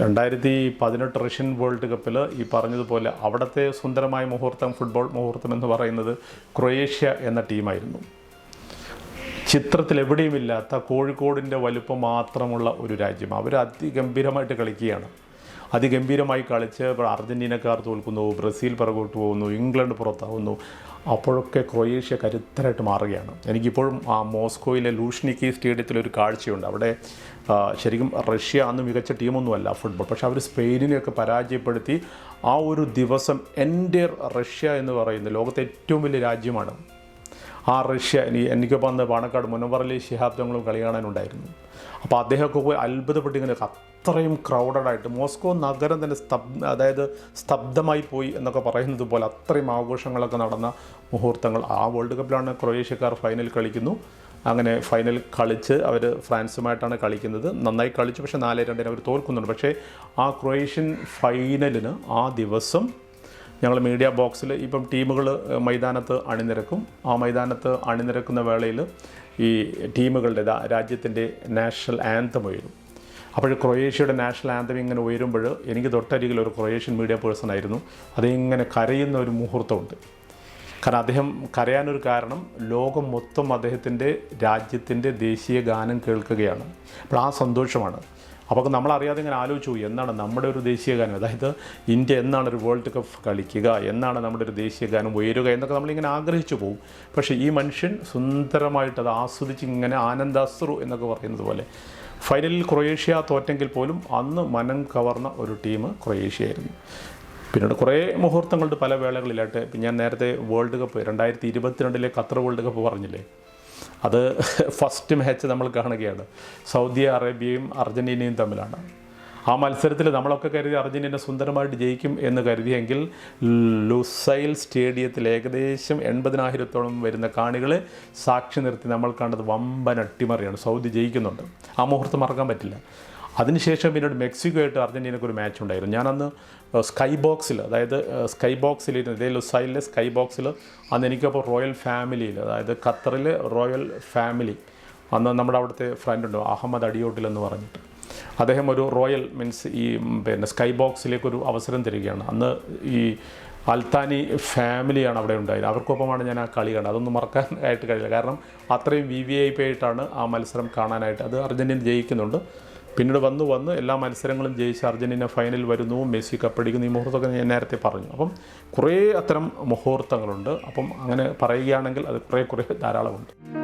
രണ്ടായിരത്തി പതിനെട്ട് Russian world കപ്പിൽ ഈ പറഞ്ഞതുപോലെ അവിടുത്തെ സുന്ദരമായ മുഹൂർത്തം ഫുട്ബോൾ മുഹൂർത്തം എന്ന് പറയുന്നത് ക്രൊയേഷ്യ എന്ന ടീമായിരുന്നു. ചിത്രത്തിൽ എവിടെയുമില്ലാത്ത കോഴിക്കോടിന്റെ വലുപ്പം മാത്രമുള്ള ഒരു രാജ്യം. അവർ അതിഗംഭീരമായിട്ട് കളിക്കുകയാണ്. അതിഗംഭീരമായി കളിച്ച് അർജന്റീനക്കാർ തോൽക്കുന്നു ബ്രസീൽ പുറകോട്ട് പോകുന്നു ഇംഗ്ലണ്ട് പുറത്താവുന്നു. അപ്പോഴൊക്കെ ക്രൊയേഷ്യ കരുത്തരായിട്ട് മാറുകയാണ്. എനിക്കിപ്പോഴും ആ മോസ്കോയിലെ ലൂഷ്നിക്കി സ്റ്റേഡിയത്തിൽ ഒരു കാഴ്ചയുണ്ട്. അവിടെ ശരിക്കും റഷ്യ അന്ന് മികച്ച ടീമൊന്നുമല്ല ഫുട്ബോൾ. പക്ഷേ അവർ സ്പെയിനിനെയൊക്കെ പരാജയപ്പെടുത്തി ആ ഒരു ദിവസം എന്റെ റഷ്യ എന്ന് പറയുന്ന ലോകത്തെ ഏറ്റവും വലിയ രാജ്യമാണ്. ആ റഷ്യ എനിക്കൊപ്പം അന്ന് പാണക്കാട് മുനവറലി ശിഹാബ്ദങ്ങളും കളി കാണാനുണ്ടായിരുന്നു. അപ്പോൾ അദ്ദേഹമൊക്കെ പോയി അത്ഭുതപ്പെട്ട് ഇങ്ങനെ അത്രയും ക്രൗഡഡ് ആയിട്ട്. മോസ്കോ നഗരം തന്നെ സ്തബ് അതായത് സ്തബ്ധമായി പോയി എന്നൊക്കെ പറയുന്നത് പോലെ അത്രയും ആഘോഷങ്ങളൊക്കെ നടന്ന മുഹൂർത്തങ്ങൾ. ആ വേൾഡ് കപ്പിലാണ് ക്രൊയേഷ്യക്കാർ ഫൈനൽ കളിക്കുന്നു. അങ്ങനെ ഫൈനൽ കളിച്ച് അവർ ഫ്രാൻസുമായിട്ടാണ് കളിക്കുന്നത്. നന്നായി കളിച്ചു പക്ഷേ നാല് രണ്ടിന് അവർ തോൽക്കുന്നുണ്ട്. പക്ഷേ ആ ക്രൊയേഷ്യൻ ഫൈനലിന് ആ ദിവസം ഞങ്ങൾ മീഡിയ ബോക്സിൽ ഇപ്പം ടീമുകൾ മൈതാനത്ത് അണിനിരക്കും. ആ മൈതാനത്ത് അണിനിരക്കുന്ന വേളയിൽ ഈ ടീമുകളുടെ രാജ്യത്തിന്റെ നാഷണൽ ആന്തം ഉയരും. അപ്പോൾ ക്രൊയേഷ്യയുടെ നാഷണൽ ആന്തം ഇങ്ങനെ ഉയരുമ്പോൾ എനിക്ക് തൊട്ടരികിൽ ഒരു ക്രൊയേഷ്യൻ മീഡിയ പേഴ്സൺ ആയിരുന്നു. അതിങ്ങനെ കരയുന്ന ഒരു മുഹൂർത്തമുണ്ട്. കാരണം അദ്ദേഹം കരയാനൊരു കാരണം ലോകം മൊത്തം അദ്ദേഹത്തിന്റെ രാജ്യത്തിന്റെ ദേശീയ ഗാനം കേൾക്കുകയാണ്. അപ്പോൾ ആ സന്തോഷമാണ്. അപ്പോൾ നമ്മളറിയാതെ ഇങ്ങനെ ആലോചിച്ചു എന്നാണ് നമ്മുടെ ഒരു ദേശീയ ഗാനം? അതായത് ഇന്ത്യ എന്നാണ് ഒരു വേൾഡ് കപ്പ് കളിക്കുക എന്നാണ് നമ്മുടെ ഒരു ദേശീയ ഗാനം ഉയരുക എന്നൊക്കെ നമ്മളിങ്ങനെ ആഗ്രഹിച്ചു പോകും. പക്ഷേ ഈ മനുഷ്യൻ സുന്ദരമായിട്ട് അത് ആസ്വദിച്ച് ഇങ്ങനെ ആനന്ദാശ്രു എന്നൊക്കെ പറയുന്നത് പോലെ ഫൈനലിൽ ക്രൊയേഷ്യ തോറ്റെങ്കിൽ പോലും അന്ന് മനം കവർന്ന ഒരു ടീം ക്രൊയേഷ്യയായിരുന്നു. പിന്നീട് കുറേ മുഹൂർത്തങ്ങളുടെ പല വേളകളിലായിട്ട് ഞാൻ നേരത്തെ വേൾഡ് കപ്പ് രണ്ടായിരത്തി ഇരുപത്തിരണ്ടിലെ ഖത്തർ വേൾഡ് കപ്പ് പറഞ്ഞില്ലേ? അത് ഫസ്റ്റ് മാച്ച് നമ്മൾ കാണുകയാണ്. സൗദി അറേബ്യയും അർജന്റീനയും തമ്മിലാണ്. ആ മത്സരത്തിൽ നമ്മളൊക്കെ കരുതി അർജന്റീന സുന്ദരമായിട്ട് ജയിക്കും എന്ന് കരുതിയെങ്കിൽ ലുസൈൽ സ്റ്റേഡിയത്തിൽ ഏകദേശം എൺപതിനായിരത്തോളം വരുന്ന കാണികളെ സാക്ഷി നിർത്തി നമ്മൾ കണ്ടത് വമ്പൻ അട്ടിമറിയാണ്. സൗദി ജയിക്കുന്നുണ്ട്. ആ മുഹൂർത്തം മറക്കാൻ പറ്റില്ല. അതിനുശേഷം പിന്നീട് മെക്സിക്കോ ആയിട്ട് ഒരു മാച്ച് ഉണ്ടായിരുന്നു. ഞാനന്ന് സ്കൈ ബോക്സിൽ അതായത് സ്കൈ ബോക്സിൽ ഇതേ ലുസൈലിലെ സ്കൈ ബോക്സിൽ അന്ന് എനിക്കപ്പോൾ റോയൽ ഫാമിലിയിൽ അതായത് ഖത്തറിലെ റോയൽ ഫാമിലി അന്ന് നമ്മുടെ അവിടുത്തെ ഫ്രണ്ട് ഉണ്ട് അഹമ്മദ് അടിയോട്ടിൽ എന്ന് പറഞ്ഞിട്ട്. അദ്ദേഹം ഒരു റോയൽ മീൻസ് ഈ പിന്നെ സ്കൈ ബോക്സിലേക്ക് ഒരു അവസരം തരികയാണ്. അന്ന് ഈ അൽത്താനി ഫാമിലിയാണ് അവിടെ ഉണ്ടായത്. അവർക്കൊപ്പമാണ് ഞാൻ ആ കളി കണ്ടത്. അതൊന്നും മറക്കാൻ ആയിട്ട് കഴിയില്ല. കാരണം അത്രയും വി വി ഐ പി ആയിട്ടാണ് ആ മത്സരം കാണാനായിട്ട് അത് അർജന്റീന ജയിക്കുന്നുണ്ട്. പിന്നീട് വന്ന് വന്ന് എല്ലാ മത്സരങ്ങളും ജയിച്ച് അർജന്റീന ഫൈനൽ വരുന്നു. മെസ്സി കപ്പടിക്കുന്നു ഈ മുഹൂർത്തമൊക്കെ ഞാൻ നേരത്തെ പറഞ്ഞു. അപ്പം കുറേ അത്തരം മുഹൂർത്തങ്ങളുണ്ട്. അപ്പം അങ്ങനെ പറയുകയാണെങ്കിൽ അത് കുറേ കുറേ ധാരാളമുണ്ട്.